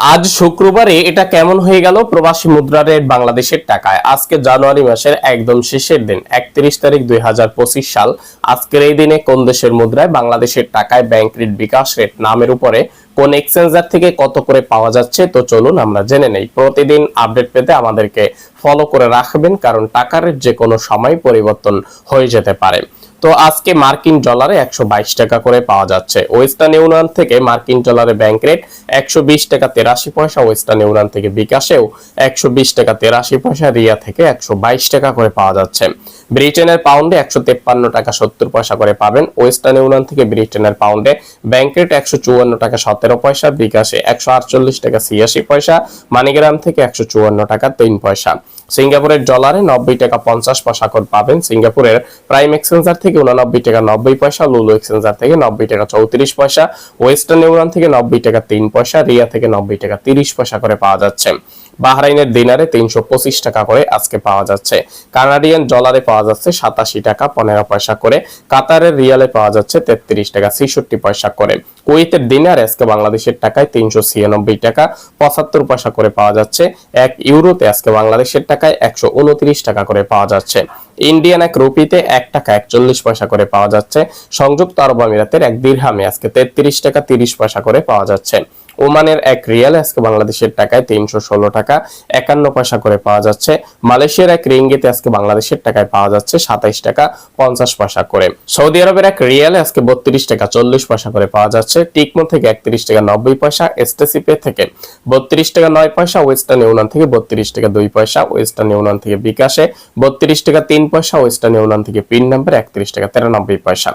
আজ শুক্রবারে এটা কেমন হয়ে গেল? প্রবাসী মুদ্রা রেট বাংলাদেশের টাকায়। আজকে জানুয়ারি মাসের একদম শেষের দিন, একত্রিশ তারিখ দু হাজার পঁচিশ সাল। আজকের এই দিনে কোন দেশের মুদ্রায় বাংলাদেশের টাকায় ব্যাংক রেট বিকাশ রেট নামের উপরে কোন এক্সচেঞ্জার থেকে কত করে পাওয়া যাচ্ছে? তো চলুন আমরা জেনে নেই। প্রতিদিন আপডেট পেতে আমাদেরকে ফলো করে রাখবেন, কারণ টাকার রেট যে কোনো সময় পরিবর্তন হয়ে যেতে পারে। তো আজকে মার্কিন ডলারে একশো বাইশ টাকা করে পাওয়া যাচ্ছে। ওয়েস্টার্ন ইউনিয়ন থেকে মার্কিন ডলারে ব্যাংক রেট একশো বিশ টাকা তেরাশি পয়সা, ওয়েস্টার্ন ইউনিয়ন থেকে বিকাশেও একশো বিশ টাকা তেরাশি পয়সা, রিয়া থেকে একশো বাইশ টাকা করে পাওয়া যাচ্ছে। ব্রিটেনের পাউন্ডে একশো তেপ্পান্ন টাকা সত্তর পয়সা করে পাবেন। ওয়েস্টার্ন ইউনিয়ন থেকে ব্রিটেনের পাউন্ডে ব্যাংক রেট একশো চুয়ান্ন টাকা সতেরো পয়সা, বিকাশে একশো আটচল্লিশ টাকা ছিয়াশি পয়সা, মানিগ্রাম থেকে একশো চুয়ান্ন টাকা তিন পয়সা। সিঙ্গাপুরের ডলারে নব্বই টাকা পঞ্চাশ পয়সা করে পাবেন। সিঙ্গাপুরের প্রাইম এক্সচেঞ্জার থেকে উননব্বই টাকা নব্বই পয়সা লুলু এক্সচেঞ্জার থেকে নব্বই টাকা চৌত্রিশ পয়সা ওয়েস্টার্ন ইউনিয়ন থেকে নব্বই টাকা তিন পয়সা রিয়া থেকে নব্বই টাকা তিরিশ পয়সা করে পাওয়া যাচ্ছে। বাহরাইনের দিনারে তিনশো পঁচিশ টাকা করে আজকে পাওয়া যাচ্ছে। কানাডিয়ান ডলারে পাওয়া যাচ্ছে সাতাশি টাকা পনেরো পয়সা করে। কাতারের রিয়ালে পাওয়া যাচ্ছে তেত্রিশ টাকা ছেষট্টি পয়সা করে। কুয়েতের দিনার আজকে বাংলাদেশের টাকায় তিনশো ছিয়ানব্বই টাকা, পঁচাত্তর পয়সা করে পাওয়া যাচ্ছে। এক ইউরোতে আজকে বাংলাদেশের টাকায় একশো উনত্রিশ টাকা করে পাওয়া যাচ্ছে। ইন্ডিয়ান এক রুপিতে এক টাকা একচল্লিশ পয়সা করে পাওয়া যাচ্ছে। সংযুক্ত আরব আমিরাতের এক দীর্হামে আজকে তেত্রিশ টাকা তিরিশ পয়সা করে পাওয়া যাচ্ছে। ওমানের এক রিয়াল আজকে বাংলাদেশের টাকায় তিনশো ষোলো টাকা একান্ন পয়সা করে পাওয়া যাচ্ছে। মালয়েশিয়ার এক রিঙ্গিতে আজকে বাংলাদেশের টাকায় পাওয়া যাচ্ছে সাতাইশ টাকা পঞ্চাশ পয়সা করে। সৌদি আরবের এক রিয়ালে আজকে বত্রিশ টাকা চল্লিশ পয়সা করে পাওয়া যাচ্ছে। টিকমো থেকে একত্রিশ টাকা নব্বই পয়সা, এসটিসিপে থেকে বত্রিশ টাকা নয় পয়সা, ওয়েস্টার্ন ইউনিয়ন থেকে বত্রিশ টাকা দুই পয়সা, ওয়েস্টার্ন ইউনিয়ন থেকে বিকাশে বত্রিশ টাকা তিন পয়সা, ওয়েস্টার্ন ইউনিয়ন থেকে পিন নাম্বার একত্রিশ টাকা তেরানব্বই পয়সা।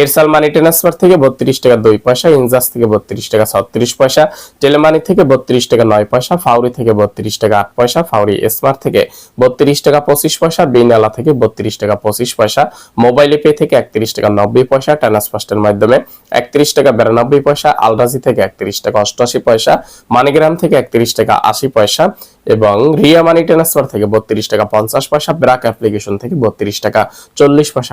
এরসাল মানি ট্রান্সফার থেকে বত্রিশ টাকা দুই পয়সা, ইনজাস থেকে বত্রিশ টাকা ছত্রিশ পয়সা টেলেমানি থেকে বত্রিশ টাকা নয় পয়সা ফাউরি থেকে বত্রিশ টাকা আট পয়সা ফাউরি স্মার্ট থেকে বত্রিশ টাকা পঁচিশ পয়সা বিনালা থেকে বত্রিশ টাকা পঁচিশ পয়সা মোবাইল পে থেকে একত্রিশ টাকা নব্বই পয়সা ট্রান্সফার্স্টের মাধ্যমে একত্রিশ টাকা বিরানব্বই পয়সা আলরাজি থেকে একত্রিশ টাকা অষ্টআশি পয়সা মানিগ্রাম থেকে একত্রিশ টাকা আশি পয়সা এবং রিয়া মানি ট্রান্সফার থেকে বত্রিশ টাকা পঞ্চাশ পয়সা ব্রাক অ্যাপ্লিকেশন থেকে বত্রিশ টাকা চল্লিশ পয়সা